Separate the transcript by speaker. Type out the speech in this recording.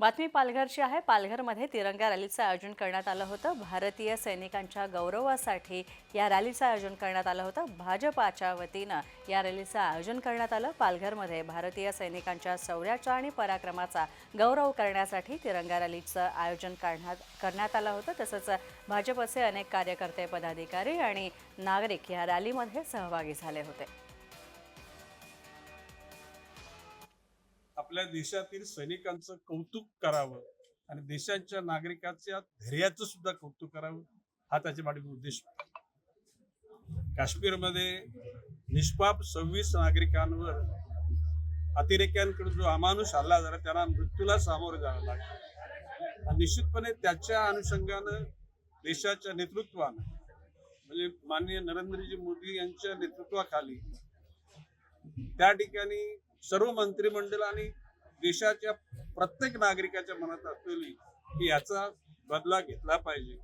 Speaker 1: बातमी पालघरची आहे. पालघरमध्ये तिरंगा रॅलीचं आयोजन करण्यात आलं होतं. भारतीय सैनिकांच्या गौरवासाठी या रॅलीचं आयोजन करण्यात आलं होतं. भाजपाच्या वतीनं या रॅलीचं आयोजन करण्यात आलं. पालघरमध्ये भारतीय सैनिकांच्या शौर्याचा आणि पराक्रमाचा गौरव करण्यासाठी तिरंगा रॅलीचं आयोजन करण्यात करण्यात आलं होतं. तसंच भाजपचे अनेक कार्यकर्ते पदाधिकारी आणि नागरिक या रॅलीमध्ये सहभागी झाले होते.
Speaker 2: आपल्या देशातील सैनिकांचं कौतुक करावं आणि देशाच्या नागरिकाच्या धैर्याचं सुद्धा कौतुक करावं हा त्याच्या पाठीमागे उद्देश. काश्मीरमध्ये निष्पाप सव्वीस नागरिकांवर अतिरेक्यांकडून जो अमानुष हल्ला झाला त्यांना मृत्यूला सामोरं जावं लागलं. निश्चितपणे त्याच्या अनुषंगानं देशाच्या नेतृत्वानं म्हणजे माननीय नरेंद्रजी मोदी यांच्या नेतृत्वाखाली त्या ठिकाणी सर्व मंत्रिमंडळ आणि देशाच्या प्रत्येक नागरिकाच्या मनात असलेली की याचा बदला घेतला पाहिजे.